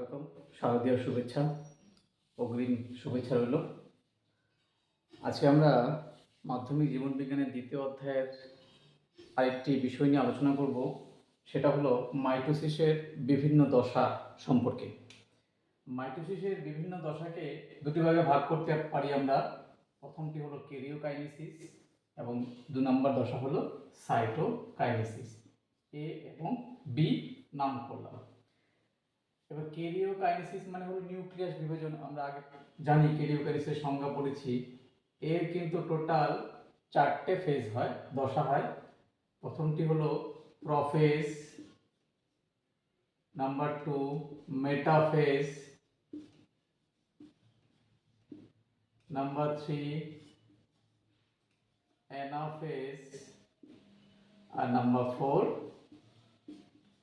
স্বাগতম। শারদীয় শুভেচ্ছা, অগ্রিম শুভেচ্ছা রইল। আজকে আমরা মাধ্যমিক জীবন বিজ্ঞানের দ্বিতীয় অধ্যায়ের আরেকটি বিষয় নিয়ে আলোচনা করব। সেটা হলো মাইটোসিসের বিভিন্ন দশা সম্পর্কে। মাইটোসিসের বিভিন্ন দশাকে দুটি ভাগে ভাগ করতে পারি আমরা। প্রথমটি হলো কেরিওকাইনেসিস এবং দু নম্বর দশা হলো সাইটোকাইনেসিস। এ এবং বি নাম করলাম। এবার কেরিওকাইনেসিস মানে হলো নিউক্লিয়াস বিভাজন, আমরা আগে জানি কেরিওকাইনেসিসের সংজ্ঞা পড়েছি এর কিন্তু টোটাল চারটে ফেজ হয়, দশা হয়। প্রথমটি হলো prophase number two metaphase number three anaphase আর নাম্বার ফোর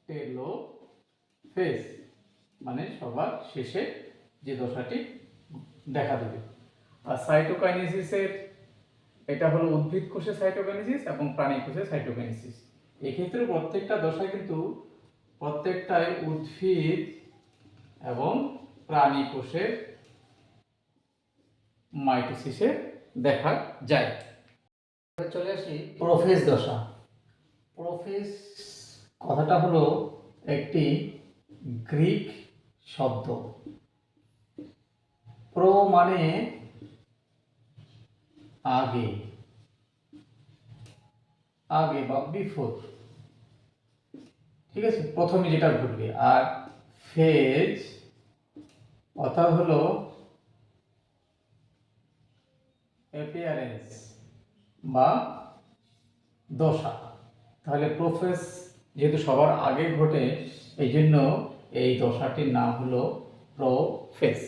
টেলোফেজ মানে সবার শেষে যে দশাটি দেখা দেবে। আর সাইটোকাইনেসিসের এটা হলো উদ্ভিদ কোষে সাইটোকাইনেসিস এবং প্রাণী কোষে সাইটোকাইনেসিস এক্ষেত্রে প্রত্যেকটা দশা কিন্তু প্রত্যেকটাই উদ্ভিদ এবং প্রাণী কোষের মাইটোসিসে দেখা যায়। এবার চলে আসি প্রোফেজ দশা। প্রোফেজ কথাটা হলো একটি গ্রিক শব্দ। প্রো মানে আগে। আগে বা বিফোর ঠিক আছে? প্রথমে যেটা ঘটবে, আর ফেজ অর্থাৎ হলো অ্যাপিয়ারেন্স বা দশা। তাহলে প্রোফেস যেহেতু সবার আগে ঘটে এই জন্য এই দশাটির নাম হলো প্রোফেস।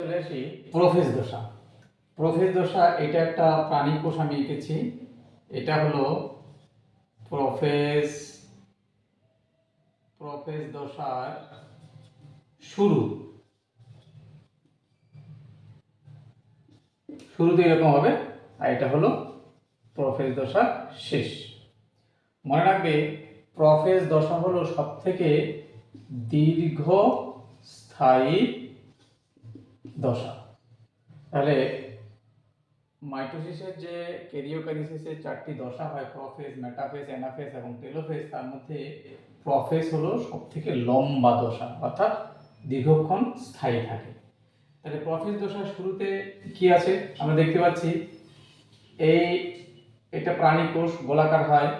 চলে আসি প্রোফেস দশা। প্রোফেস দশা, এটা একটা প্রাণী কোষ আমি এঁকেছি। এটা হলো প্রোফেস প্রোফেস দশার শুরু। শুরুতে এরকম হবে, আর এটা হলো প্রফেস দশার শেষ। মনে রাখবে, প্রফেস দশা হলো সব থেকে দীর্ঘ স্থায়ী দশা। তাহলে মাইটোসিসের যে কেরিওকাইনেসিসের চারটি দশা হয় প্রফেস মেটাফেস অ্যানাফেস এবং টেলোফেস তার মধ্যে প্রফেস হলো সব থেকে লম্বা দশা, অর্থাৎ দীর্ঘক্ষণ স্থায়ী থাকে। তাহলে প্রফেস দশার শুরুতে কি আছে? আমরা দেখতে পাচ্ছি, এই এটা প্রাণী কোষ গোলাকার হয়।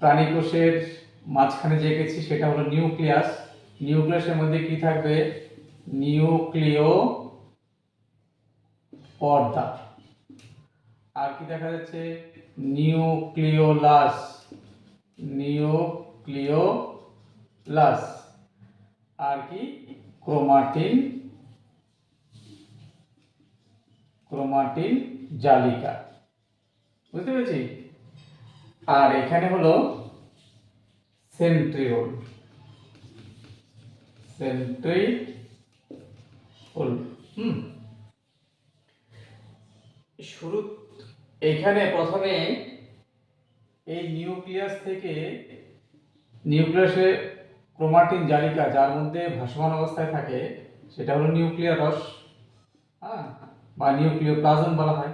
প্রাণী কোষের মাঝখানে যে এঁকেছি, সেটা হলো নিউক্লিয়াস। নিউক্লিয়াসের মধ্যে কি থাকবে? নিউক্লিয় পর্দা আর কি দেখা যাচ্ছে? নিউক্লিওলাস। নিউক্লিওলাস। আর কি? ক্রোমাটিন। ক্রোমাটিন জালিকা। বুঝতে পেরেছি? আর এখানে হলো সেন্ট্রিওল। সেন্ট্রিওল হুম শুরু এখানে প্রথমে এই নিউক্লিয়াস থেকে নিউক্লিয়াসে ক্রোমাটিন জালিকা যার মধ্যে ভাসমান অবস্থায় থাকে, সেটা হলো নিউক্লিয়ার রস হ্যাঁ বা নিউক্লিয় প্লাজম বলা হয়।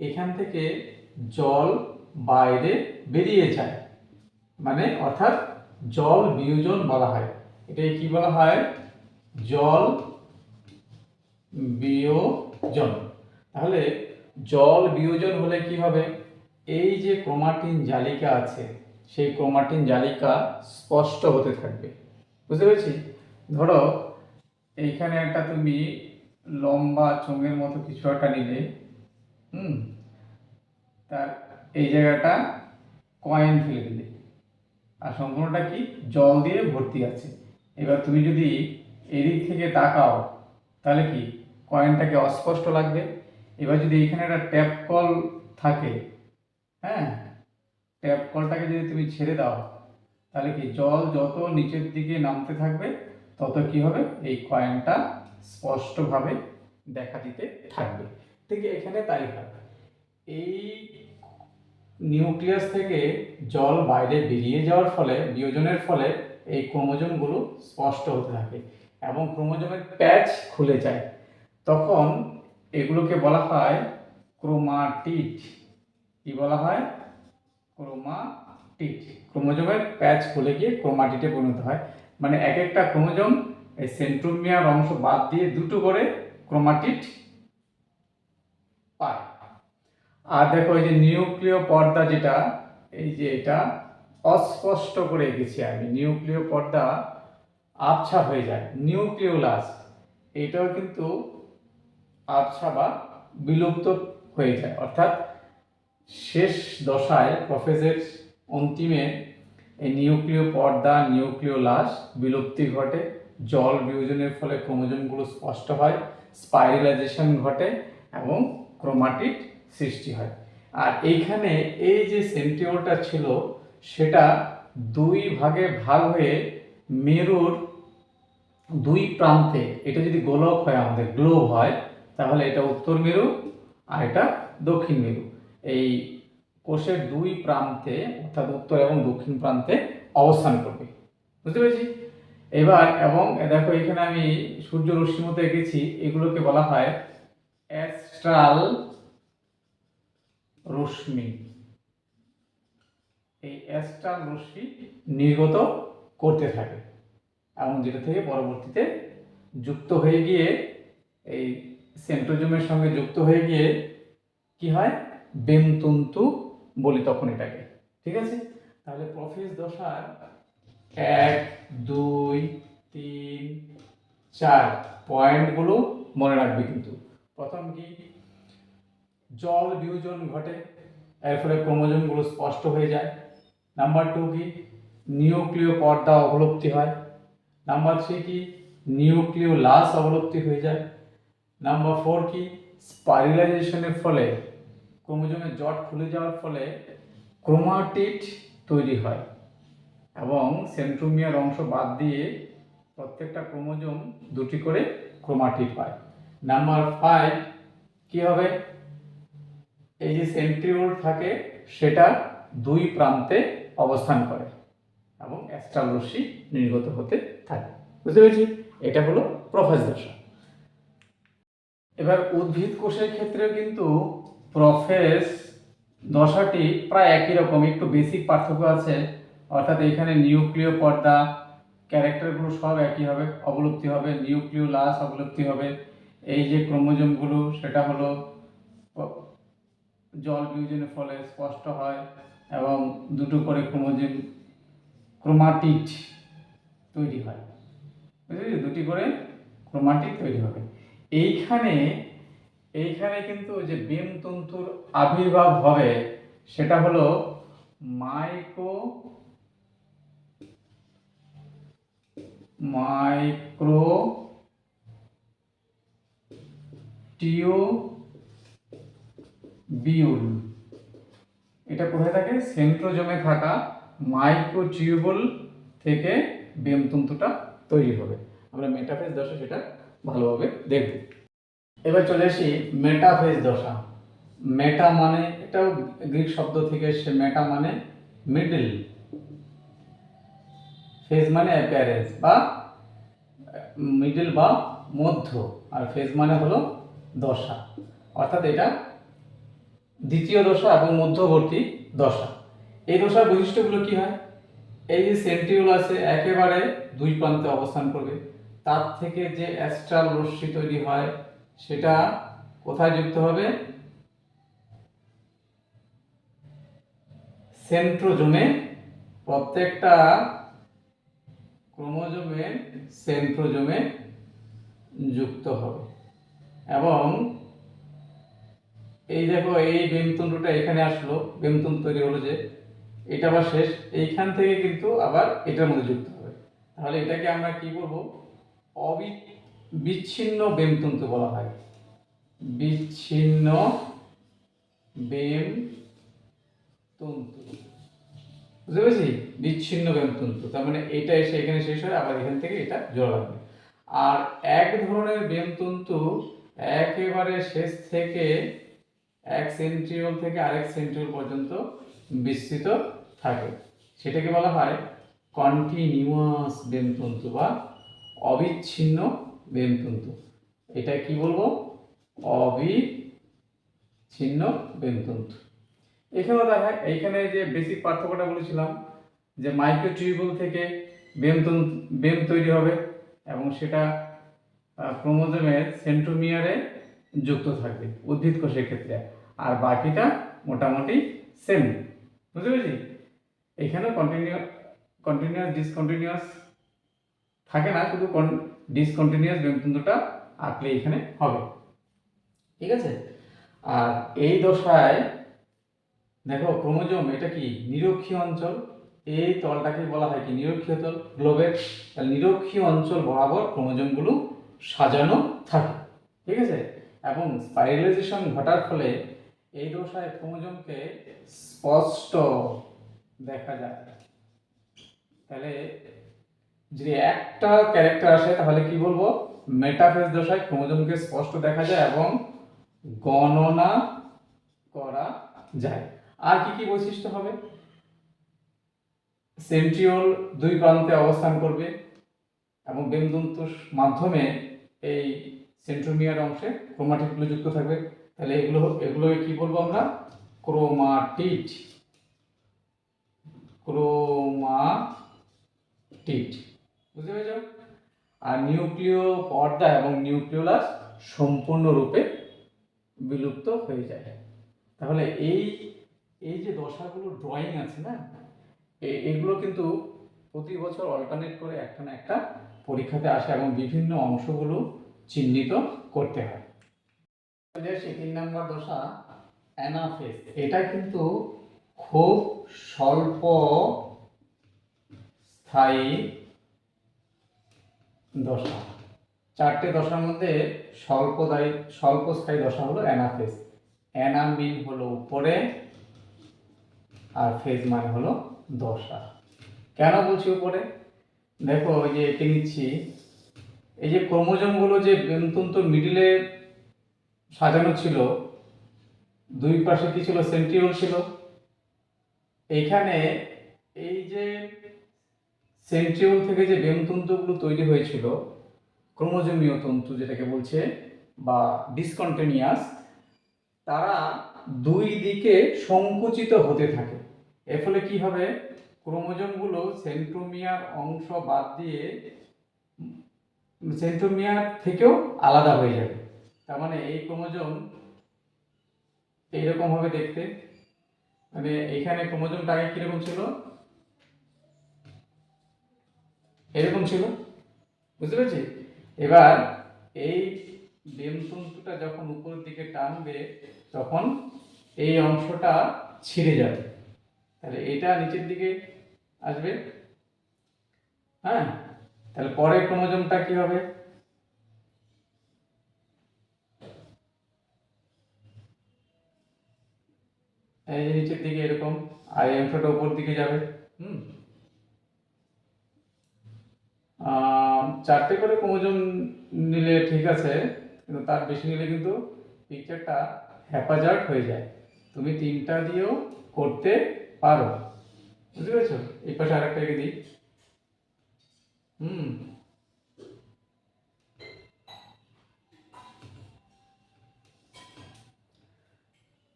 এখান থেকে জল বাইরে বেরিয়ে যায় মানে অর্থাৎ জল বিয়োজন বলা হয়। এটাকে কি বলা হয়? জল বিয়োজন। তাহলে জল বিয়োজন হলে কি হবে? এই যে ক্রোমাটিন জালিকা আছে, সেই ক্রোমাটিন জালিকা স্পষ্ট হতে থাকবে। বুঝতে পেরেছি? ধরো, এইখানে একটা তুমি লম্বা চোঙের মতো কিছু একটা নিলে, হুম? তার এই জায়গাটা কয়েন ফেলে দিলে। আর সম্পূর্ণটা কি? জল দিয়ে ভর্তি আছে। এবার তুমি যদি এদিক থেকে তাকাও, তাহলে কি? কয়েনটাকে অস্পষ্ট লাগবে। এবার যদি এখানে একটা ট্যাপ কল থাকে হ্যাঁ? ট্যাপ কলটাকে যদি তুমি ছেড়ে দাও, তাহলে কি? জল যত নিচের দিকে নামতে থাকবে, তত কি হবে? এই কয়েনটা স্পষ্টভাবে দেখা দিতে থাকবে। ঠিক এখানে তাই হয়। এই নিউক্লিয়াস থেকে জল বাইরে বেরিয়ে যাওয়ার ফলে, বিয়োজনের ফলে এই ক্রোমোজোমগুলো স্পষ্ট হতে থাকে এবং ক্রোমোজোমের প্যাচ খুলে যায়। তখন এগুলোকে বলা হয় ক্রোমাটিড। কি বলা হয়? ক্রোমাটিড। ক্রোমোজোমের প্যাচ খুলে গিয়ে ক্রোমাটিডে পরিণত হয়। মানে এক একটা ক্রোমোজোম এই সেন্ট্রোমিয়ার অংশ বাদ দিয়ে দুটো করে ক্রোমাটিড পায়। আর দেখো এই যে নিউক্লিয় পর্দা যেটা, এই যে এটা অস্পষ্ট করে এঁকেছি আমি। নিউক্লিয় পর্দা আবছা হয়ে যায়। নিউক্লিওলাস, এটাও কিন্তু আবছা বা বিলুপ্ত হয়ে যায়। অর্থাৎ শেষ দশায় প্রফেসের অন্তিমে এই নিউক্লিয় পর্দা, নিউক্লিওলাস বিলুপ্তি ঘটে। জল বিয়োজনের ফলে ক্রোমোজোমগুলো স্পষ্ট হয়, স্পাইরালাইজেশন ঘটে এবং ক্রোমাটিড সৃষ্টি হয়। আর এইখানে এই যে সেন্টিওলটা ছিল সেটা দুই ভাগে ভাগ হয়ে মেরুর দুই প্রান্তে, এটা যদি গোলক হয়, আমাদের গ্লোব হয়, তাহলে এটা উত্তর মেরু আর এটা দক্ষিণ মেরু। এই কোষের দুই প্রান্তে, অর্থাৎ উত্তর এবং দক্ষিণ প্রান্তে অবস্থান করবে। বুঝতে পেরেছি? এবার, এবং দেখো, এখানে আমি সূর্য রশ্মি মতো এঁকেছি, এগুলোকে বলা হয় অ্যাস্ট্রাল রশ্মি। এই অ্যাস্ট্রাল রশ্মি নির্গত করতে থাকে। এবং যেটা থেকে পরবর্তীতে যুক্ত হয়ে গিয়ে, এই সেন্ট্রোজোমের সঙ্গে যুক্ত হয়ে গিয়ে কি হয়? বেমতন্তু বলি তখন এটাকে। ঠিক আছে? তাহলে প্রফেস দশার এক, দুই, তিন, চার পয়েন্টগুলো মনে রাখবে কিন্তু। প্রথম কি? জল বিয়োজন ঘটে, এর ফলে ক্রোমোজোমগুলো স্পষ্ট হয়ে যায়। নাম্বার টু কি? নিউক্লিয় পর্দা অবলুপ্তি হয়। নাম্বার থ্রি কি? নিউক্লিয় লাস অবলুপ্তি হয়ে যায়। নাম্বার ফোর কি? স্পাইরালাইজেশনের ফলে, ক্রোমোজোমের জট খুলে যাওয়ার ফলে ক্রোমাটিড তৈরি হয় এবং সেন্ট্রোমিয়ার অংশ বাদ দিয়ে প্রত্যেকটা ক্রোমোজোম দুটি করে ক্রোমাটিড পায় নাম্বার ফাইভ কি হবে? এই যে সেন্ট্রিওল থাকে, সেটা দুই প্রান্তে অবস্থান করে এবং অ্যাস্ট্রাল রশ্মি নির্গত হতে থাকে। বুঝতে পেরেছি? এটা হলো প্রফেস দশা। এবার উদ্ভিদ কোষের ক্ষেত্রে কিন্তু প্রফেস দশাটি প্রায় একই রকম, একটু বেসিক পার্থক্য আছে। অর্থাৎ এখানে নিউক্লিয় পর্দা ক্যারেক্টারগুলো সব একই হবে, অবলুপ্তি হবে নিউক্লিয় লাস অবলুপ্তি হবে। এই যে ক্রোমোজোমগুলো, সেটা হলো জল বিয়োজনের ফলে স্পষ্ট হয়। এবং দুটো করে ক্রোমোজোম ক্রোমাটিড তৈরি হয়। বুঝলি দুটি করে ক্রোমাটিড তৈরি হবে। এইখানে এইখানে কিন্তু যে বেম তন্তুর আবির্ভাব হবে, সেটা হলো মাইক্রো মাইক্রো টিও বিউল এটা কোথায় থাকে? সেন্ট্রোজোমে থাকা মাইক্রোটিউবুল থেকে বেমতন্তুটা তৈরি হবে। আমরা মেটাফেজ দশা সেটা ভালোভাবে দেখব। এবার চলে আসি মেটাফেজ দশা। মেটা মানে এটাও গ্রিক শব্দ থেকে এসছে, মেটা মানে মিডল। ফেজ মানে অ্যাপিয়ারেন্স বা মিডল বা মধ্য। আর ফেজ মানে হলো দশা। অর্থাৎ এটা দ্বিতীয় দশা এবং মধ্যবর্তী দশা। এই দশার বৈশিষ্ট্যগুলো কি হয়? এই যে সেন্ট্রিওল আছে, একেবারে দুই প্রান্তে অবস্থান করবে। তার থেকে যে অ্যাস্ট্রাল রশ্মি তৈরি হয়, সেটা কোথায় যুক্ত হবে? সেন্ট্রোজোমে। প্রত্যেকটা ক্রোমোজোমে সেন্ট্রোজোমে যুক্ত হবে। এবং এই দেখো, এই বেমতন্তুটা এখানে আসলো, বেমতন্তু তৈরি হলো যে, এটা আবার শেষ, এইখান থেকে কিন্তু আবার এটার মধ্যে যুক্ত হবে। তাহলে এটাকে আমরা কি বলব? অবি বিচ্ছিন্ন বেমতন্তু বলা হয়। বিচ্ছিন্ন বেম তন্তু বুঝতে পেরেছি? বিচ্ছিন্ন বেমতন্তু। তার মানে এটা এসে এখানে শেষ হয়, আবার এখান থেকে এটা জোড়া লাগবে। আর এক ধরনের বেমতন্তু একেবারে শেষ থেকে এক সেন্ট্রিওল থেকে আরেক সেন্ট্রিওল পর্যন্ত বিস্তৃত থাকে। সেটাকে বলা হয় কন্টিনিউয়াস বেমতন্তু বা অবিচ্ছিন্ন বেমতন্তু। এটা কি বলব? অবিচ্ছিন্ন বেমতন্তু। এখানেও দেখা এইখানে যে বেসিক পার্থক্যটা বলেছিলাম, যে মাইক্রোটিউবুল থেকে বেম তন্তু বেম তৈরি হবে এবং সেটা ক্রোমোজোমের সেন্ট্রোমিয়ারে যুক্ত থাকবে উদ্ভিদ কোষের ক্ষেত্রে। আর বাকিটা মোটামুটি সেম বুঝতে পেরেছি? এখানে কন্টিনিউ কন্টিনিউয়াস ডিসকন্টিনিউয়াস থাকে না, শুধু ডিসকন্টিনিউয়াস বেমতন্তুটা আঁকলে এখানে হবে। ঠিক আছে? আর এই দশায় দেখো ক্রোমোজোম, এটা কি? নিরক্ষীয় অঞ্চল। এই তলটাকে বলা হয় কি? নিরক্ষীয় তল গ্লোবের তাহলে নিরক্ষীয় অঞ্চল বরাবর ক্রোমোজোমগুলো সাজানো থাকে। ঠিক আছে? এবং স্পাইরালাইজেশন ঘটার ফলে এই দশায় ক্রোমোজোমকে স্পষ্ট দেখা যায়। তাহলে যদি একটা ক্যারেক্টার আসে তাহলে কি বলব? মেটাফেজ দশায় ক্রোমোজোমকে স্পষ্ট দেখা যায় এবং গণনা করা যায়। আর কি কি বৈশিষ্ট্য হবে? সেন্ট্রিওল দুই প্রান্তে অবস্থান করবে এবং বেমদন্তুর মাধ্যমে এই সেন্ট্রোমিয়ার অংশে ক্রোমাটিডগুলো যুক্ত থাকবে। তাহলে এগুলো, এগুলোকে কি বলব আমরা? ক্রোমাটিড। ক্রোমাটিড। বুঝতে পেরেছ আর নিউক্লিয় পর্দা এবং নিউক্লিওলাস সম্পূর্ণরূপে বিলুপ্ত হয়ে যায়। তাহলে এই এই যে দশাগুলো ড্রয়িং আছে না এগুলো কিন্তু প্রতি বছর অল্টারনেট করে একটা না একটা পরীক্ষাতে আসে এবং বিভিন্ন অংশগুলো চিহ্নিত করতে হয়। সে তিন নম্বর দশা অ্যানাফেজ এটা কিন্তু খুব স্বল্প স্থায়ী দশা। চারটে দশার মধ্যে স্বল্পদায়ী স্বল্প স্থায়ী দশা হলো অ্যানাফেজ অ্যানামিন হলো উপরে, আর ফেজ মানে হলো দশা। কেন বলছি উপরে? দেখো, ওই যে এঁকে নিচ্ছি। এই যে ক্রোমোজোমগুলো যে বেমতন্তুর মিডিলে সাজানো ছিল। দুই পাশে কি ছিল? সেন্ট্রিওল ছিল। এইখানে এই যে সেন্ট্রিওল থেকে যে বেমতন্তুগুলো তৈরি হয়েছিল, ক্রোমোজোমীয় তন্তু যেটাকে বলছে, বা ডিসকন্টিনিউয়াস তারা দুই দিকে সংকুচিত হতে থাকে। এর ফলে কি হবে? ক্রোমোজোমগুলো সেন্ট্রোমিয়ার অংশ বাদ দিয়ে সেন্ট্রোমিয়ার থেকেও আলাদা হয়ে যাবে। তার মানে এই ক্রোমোজোম এইরকম হবে দেখতে। মানে এখানে ক্রোমোজোমটা আগে কীরকম ছিল? এরকম ছিল। বুঝতে পেরেছি? এবার এই বেমতন্তুটা যখন উপরের দিকে টানবে, তখন এই অংশটা ছিঁড়ে যাবে। তাহলে এটা নিচের দিকে আসবে। হ্যাঁ? তাহলে পরের ক্রোমোজোমটা কি হবে? এই যে নিচের দিকে এরকম, আর এই অংশটা উপর দিকে যাবে। হুম। চারটে করে ক্রোমোজোম নিলে ঠিক আছে, কিন্তু তার বেশি নিলে কিন্তু পিকচারটা হ্যাপাজার্ড হয়ে যায়। তুমি তিনটা দিয়েও করতে পারো। বুঝতে পেরেছ? এই পাশে আরেকটা এঁকে দিই। হুম।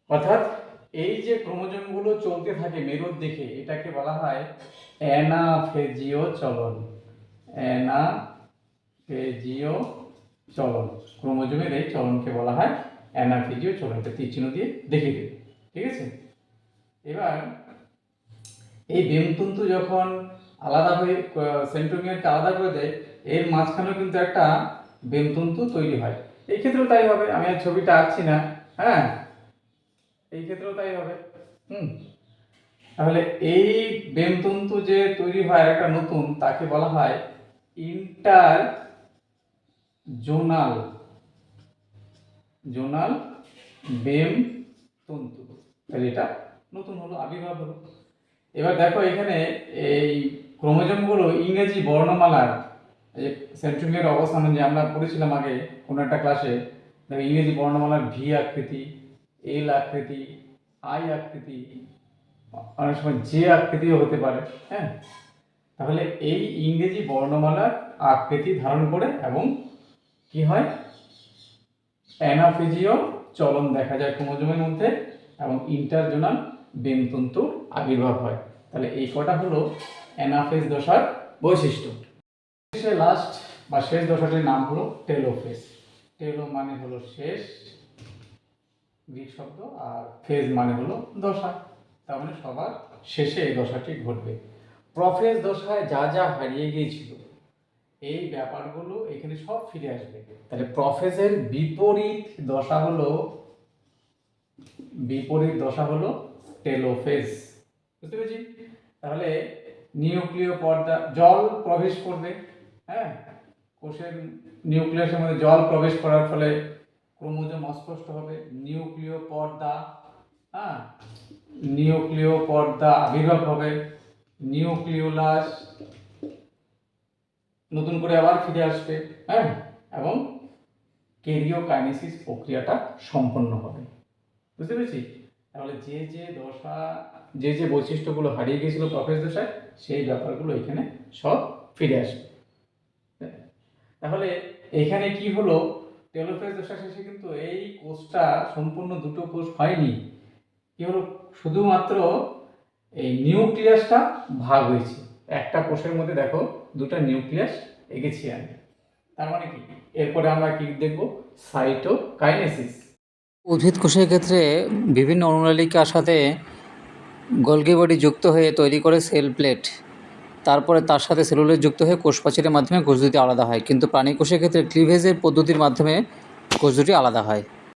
অর্থাৎ এই যে ক্রোমোজোমগুলো চলতে থাকে মেরুর দিকে, এটাকে বলা হয় অ্যানাফেজিও চলন অ্যানাফেজিও চলন ক্রোমোজোমের এই চলনকে বলা হয় অ্যানাফেজিও চলন এটা তীর দিয়ে দেখিয়ে দেবে, ঠিক আছে? এবার এই বেমতন্তু যখন আলাদা হয়ে, সেন্ট্রোমিয়ারকে আলাদা করে দেয়, এর মাঝখানেও কিন্তু একটা বেমতন্তু তৈরি হয়। এই ক্ষেত্রেও তাই হবে, আমি আর ছবিটা আঁকছি না হ্যাঁ? এই ক্ষেত্রেও তাই হবে। হুম। তাহলে এই বেমতন্তু যে তৈরি হয় একটা নতুন, তাকে বলা হয় ইন্টার জোনাল। জোনাল বেম তন্তু তাহলে এটা নতুন হলো, আবির্ভাব হলো। এবার দেখো এখানে এই ক্রোমোজোমগুলো ইংরেজি বর্ণমালার, এই সেন্ট্রোমিয়ার অবস্থান যে আমরা পড়েছিলাম আগে কোনো একটা ক্লাসে দেখো ইংরেজি বর্ণমালার ভি আকৃতি এল আকৃতি, আই আকৃতি, অনেক সময় যে আকৃতিও হতে পারে হ্যাঁ? তাহলে এই ইংরেজি বর্ণমালার আকৃতি ধারণ করে এবং কি হয়? অ্যানাফেজিও চলন দেখা যায় ক্রোমোজোমের মধ্যে এবং ইন্টারজোনাল বেমতন্তুর আবির্ভাব হয়। তাহলে এই কটা হলো অ্যানাফেজ দশার বৈশিষ্ট্য। শেষে লাস্ট বা শেষ দশাটির নাম হলো টেলোফেজ। টেলো মানে হলো শেষ গ্রিক শব্দ আর ফেজ মানে হলো দশা। তার মানে সবার শেষে এই দশাটি ঘটবে। প্রফেজ দশায় যা যা হারিয়ে গিয়েছিল, এই ব্যাপারগুলো এখানে সব ফিরে আসবে। তাহলে প্রফেজের বিপরীত দশা হলো, বিপরীত দশা হলো টেলোফেজ। বুঝতে পেরেছি? তাহলে নিউক্লিয় পর্দা, জল প্রবেশ করবে হ্যাঁ? কোষের নিউক্লিয়াসের মধ্যে জল প্রবেশ করার ফলে ক্রোমোজোম অস্পষ্ট হবে নিউক্লিয় পর্দা হ্যাঁ? নিউক্লিয় পর্দা আবির্ভাব হবে, নিউক্লিওলাস নতুন করে আবার ফিরে আসবে হ্যাঁ? এবং কেরিওকাইনেসিস প্রক্রিয়াটা সম্পন্ন হবে। বুঝতে পেরেছি? তাহলে যে যে দশা, যে যে বৈশিষ্ট্যগুলো হারিয়ে গিয়েছিল প্রফেস দশায়, সেই ব্যাপারগুলো এখানে সব ফিরে আসবে। তাহলে এখানে কি হলো? টেলোফেজ দশা শেষে কিন্তু এই কোষটা সম্পূর্ণ দুটো কোষ হয়নি। কি হলো? শুধুমাত্র এই নিউক্লিয়াসটা ভাগ হয়েছে। একটা কোষের মধ্যে দেখো, দুটো নিউক্লিয়াস এগেছি আমি। তার মানে কি? এরপরে আমরা কি দেখব? সাইটোকাইনেসিস উদ্ভিদ কোষের ক্ষেত্রে বিভিন্ন অনুনালিকার সাথে গলগি বডি যুক্ত হয়ে তৈরি করে সেল প্লেট তারপরে তার সাথে সেলুলোজ যুক্ত হয়ে কোষ প্রাচীরের মাধ্যমে কোষ দুটি আলাদা হয়। কিন্তু প্রাণী কোষের ক্ষেত্রে ক্লিভেজের পদ্ধতির মাধ্যমে কোষ দুটি আলাদা হয়।